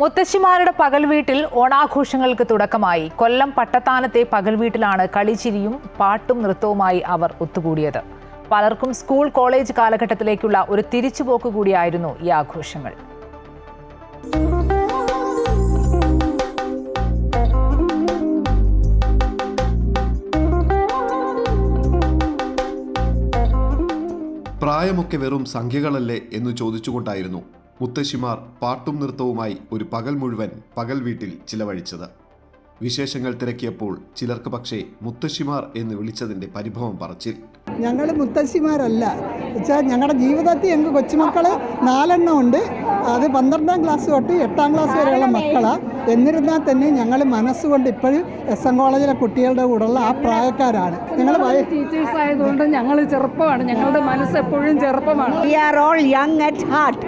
മുത്തശ്ശിമാരുടെ പകൽ വീട്ടിൽ ഓണാഘോഷങ്ങൾക്ക് തുടക്കമായി. കൊല്ലം പട്ടത്താനത്തെ പകൽ വീട്ടിലാണ് കളിച്ചിരിയും പാട്ടും നൃത്തവുമായി അവർ ഒത്തുകൂടിയത്. പലർക്കും സ്കൂൾ കോളേജ് കാലഘട്ടത്തിലേക്കുള്ള ഒരു തിരിച്ചുപോക്ക് കൂടിയായിരുന്നു ഈ ആഘോഷങ്ങൾ. പ്രായമൊക്കെ വെറും സംഖ്യകളല്ലേ എന്ന് ചോദിച്ചുകൊണ്ടായിരുന്നു മുത്തശ്ശിമാർ പാട്ടും നൃത്തവുമായി ഒരു പകൽ മുഴുവൻ പകൽ വീട്ടിൽ ചിലവഴിച്ചത്. വിശേഷങ്ങൾ തിരക്കിയപ്പോൾ ചിലർക്ക് പക്ഷേ മുത്തശ്ശിമാർ എന്ന് വിളിച്ചതിന്റെ പരിഭവം പറച്ചിൽ. ഞങ്ങൾ മുത്തശ്ശിമാരല്ല. വെച്ചാൽ ഞങ്ങളുടെ ജീവിതത്തിൽ ഞങ്ങൾക്ക് കൊച്ചുമക്കൾ നാലെണ്ണം ഉണ്ട്. അത് പന്ത്രണ്ടാം ക്ലാസ് തൊട്ട് എട്ടാം ക്ലാസ് വരെയുള്ള മക്കളാണ് എന്നിരുന്നാൽ തന്നെ ഞങ്ങൾ മനസ്സുകൊണ്ട് ഇപ്പോഴും എസ് എൻ കോളേജിലെ കുട്ടികളുടെ കൂടെയുള്ള ആ പ്രായക്കാരാണ്. ഞങ്ങൾ ടീച്ചേഴ്സ് ആയതുകൊണ്ട് ഞങ്ങൾ ചെറുപ്പമാണ്. ഞങ്ങളുടെ മനസ്സ് എപ്പോഴും ചെറുപ്പമാണ്. We are all young at heart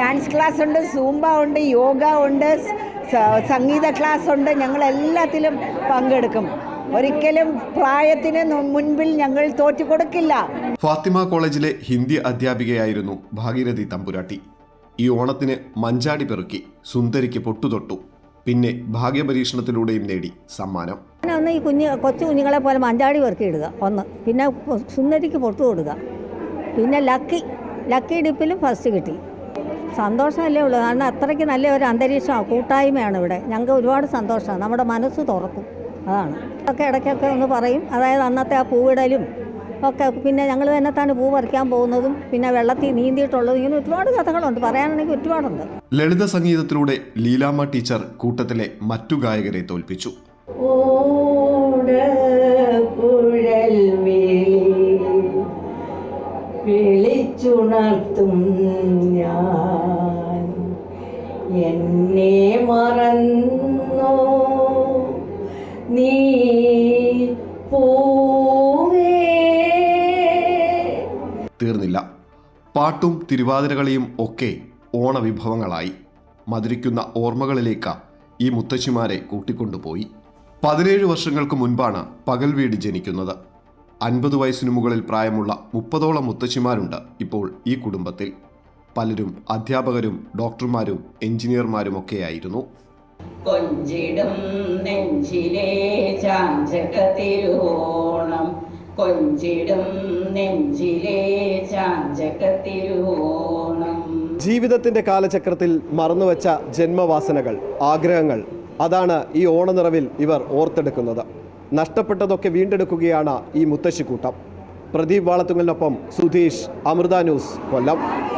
dance class ഉണ്ട് സൂംബ ഉണ്ട് യോഗ ഉണ്ട് സംഗീത ക്ലാസ് ഉണ്ട്. ഞങ്ങൾ എല്ലാത്തിലും പങ്കെടുക്കും. ഒരിക്കലും പ്രായത്തിന് മുൻപിൽ ഞങ്ങൾ തോറ്റു കൊടുക്കില്ല. ഫാത്തിമ കോളേജിലെ ഹിന്ദി അധ്യാപികയായിരുന്നു ഭാഗീരഥി തമ്പുരാട്ടി. ഈ ഓണത്തിന് മഞ്ചാടി പെറുക്കി സുന്ദരിക്ക് പൊട്ടുതൊട്ടു. പിന്നെ ഭാഗ്യപരീക്ഷണത്തിലൂടെയും നേടി സമ്മാനം. പിന്നെ ഒന്ന് ഈ കുഞ്ഞ് കൊച്ചു കുഞ്ഞുങ്ങളെ പോലെ മഞ്ചാടി പെറുക്കി ഇടുക ഒന്ന്. പിന്നെ സുന്ദരിക്ക് പൊട്ടു കൊടുക്കുക. പിന്നെ ലക്കി ലക്കി ഡിപ്പിലും ഫസ്റ്റ് കിട്ടി. സന്തോഷമല്ലേ ഉള്ളൂ. കാരണം അത്രയ്ക്ക് നല്ല ഒരു അന്തരീക്ഷമാണ് കൂട്ടായ്മയാണ് ഇവിടെ. ഞങ്ങൾക്ക് ഒരുപാട് സന്തോഷമാണ്. നമ്മുടെ മനസ്സ് തുറക്കും. അതാണ്. ഒക്കെ ഇടയ്ക്കൊക്കെ ഒന്ന് പറയും. അതായത് അന്നത്തെ ആ പൂവിടലും ഒക്കെ പിന്നെ ഞങ്ങൾ തന്നെത്താണ് പൂ പറിക്കാൻ പോകുന്നതും പിന്നെ വെള്ളത്തിൽ നീന്തിയിട്ടുള്ളതും ഇങ്ങനെ ഒരുപാട് കഥകളുണ്ട്. പറയാനാണെങ്കിൽ ഒരുപാടുണ്ട്. ലളിത സംഗീതത്തിലൂടെ ലീലാമ്മ ടീച്ചർ കൂട്ടത്തിലെ മറ്റു ഗായകരെ തോൽപ്പിച്ചു. വിളിച്ചുണർത്തും ഞാൻ. എന്നെ മറന്നോ? നീ തീർന്നില്ല. പാട്ടും തിരുവാതിരകളിയും ഒക്കെ ഓണവിഭവങ്ങളായി മധുരിക്കുന്ന ഓർമ്മകളിലേക്ക് ഈ മുത്തശ്ശിമാരെ കൂട്ടിക്കൊണ്ടുപോയി. പതിനേഴ് വർഷങ്ങൾക്ക് മുൻപാണ് പകൽ വീട് ജനിക്കുന്നത്. അൻപത് വയസ്സിനു മുകളിൽ പ്രായമുള്ള മുപ്പതോളം മുത്തശ്ശിമാരുണ്ട് ഇപ്പോൾ ഈ കുടുംബത്തിൽ. പലരും അധ്യാപകരും ഡോക്ടർമാരും എഞ്ചിനീയർമാരും ഒക്കെയായിരുന്നു. കൊഞ്ചിടും നെഞ്ചിലെ ചാഞ്ചകത്തിരുവോണം കൊഞ്ചിടും നെഞ്ചിലെ ചാഞ്ചകത്തിരുവോണം ജീവിതത്തിന്റെ കാലചക്രത്തിൽ മറന്നുവച്ച ജന്മവാസനകൾ ആഗ്രഹങ്ങൾ അതാണ് ഈ ഓണനിറവിൽ ഇവർ ഓർത്തെടുക്കുന്നത്. നഷ്ടപ്പെട്ടതൊക്കെ വീണ്ടെടുക്കുകയാണ് ഈ മുത്തശ്ശിക്കൂട്ടം. പ്രദീപ് വാളത്തുങ്ങലിനൊപ്പം സുധീഷ് അമൃത ന്യൂസ് കൊല്ലം.